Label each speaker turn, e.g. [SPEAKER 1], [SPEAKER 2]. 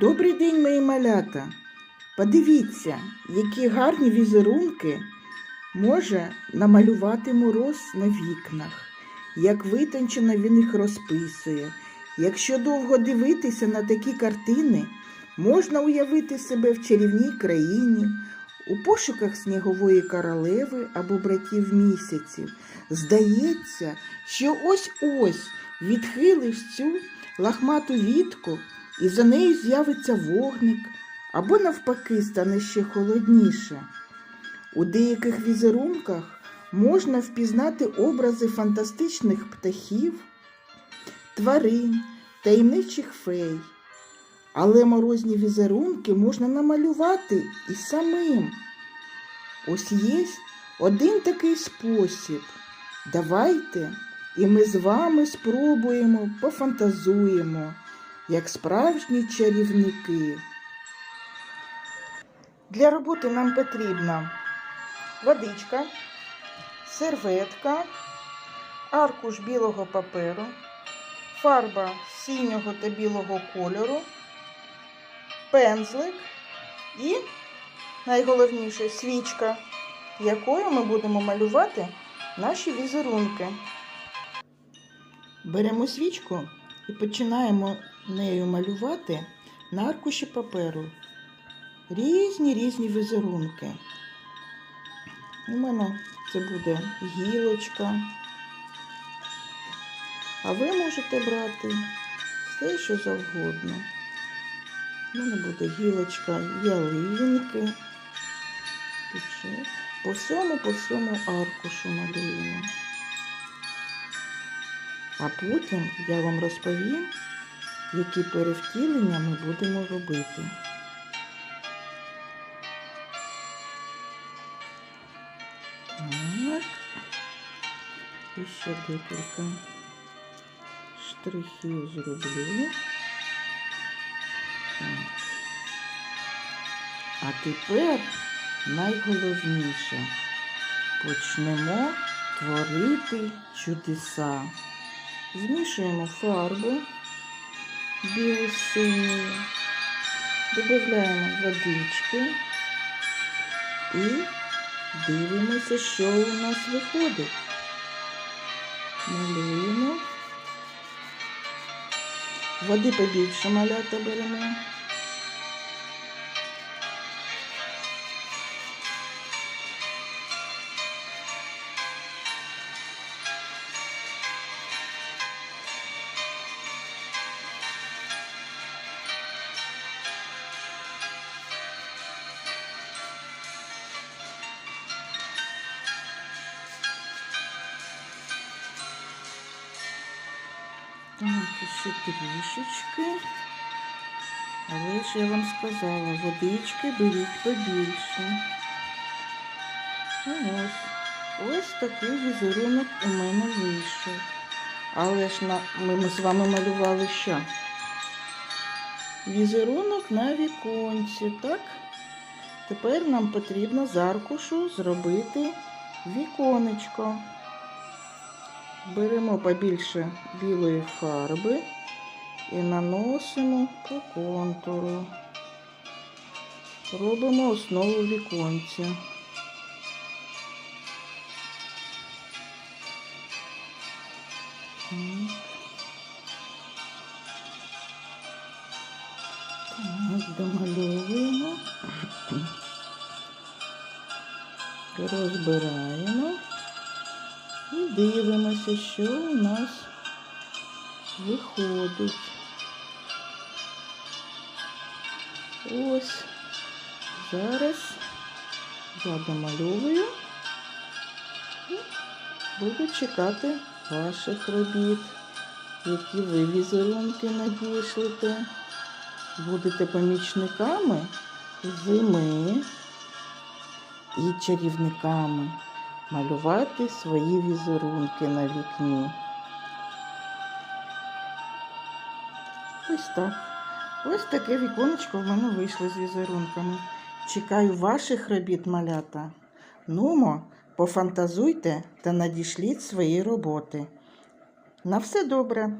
[SPEAKER 1] Добрий день, мої малята. Подивіться, які гарні візерунки може намалювати мороз на вікнах, як витончено він їх розписує. Якщо довго дивитися на такі картини, можна уявити себе в чарівній країні, у пошуках снігової королеви або братів місяців. Здається, що ось-ось відхилиш цю лахмату вітку, і за нею з'явиться вогник, або навпаки стане ще холодніше. У деяких візерунках можна впізнати образи фантастичних птахів, тварин, таємничих фей. Але морозні візерунки можна намалювати і самим. Ось є один такий спосіб. Давайте і ми з вами спробуємо, пофантазуємо, як справжні чарівники. Для роботи нам потрібна водичка, серветка, аркуш білого паперу, фарба синього та білого кольору, пензлик і найголовніше свічка, якою ми будемо малювати наші візерунки. Беремо свічку і починаємо нею малювати на аркуші паперу різні різні візерунки. У мене це буде гілочка. А ви можете брати все, що завгодно. У мене буде гілочка ялинки. По всьому, по всьому аркушу малюємо. А потім я вам розповім, які перевтілення ми будемо робити. Так. І ще декілька штрихів зроблю. А тепер найголовніше почнемо творити чудеса. Змішуємо фарбу синьою, додаємо водички і дивимося, що у нас виходить. Малюємо. Води побільше малята беремо. Так, ще трішечки. Але ж я вам сказала, водички беріть побільше. Ну, ось. Ось такий візерунок у мене вийшов. Але ж на... ми, ми з вами малювали що? Візерунок на віконці, так? Тепер нам потрібно з аркушу зробити віконечко. Беремо побільше білої фарби і наносимо по контуру. Робимо основу віконця. Так. Домальовуємо, розбираємо. Дивимося, що у нас виходить. Ось зараз я домальовую і буду чекати ваших робіт, які ви візерунки надішлете. Будете помічниками зими і чарівниками малювати свої візерунки на вікні. Ось так. Ось таке віконечко в мене вийшло з візерунками. Чекаю ваших робіт, малята. Нумо, пофантазуйте та надішліть свої роботи. На все добре!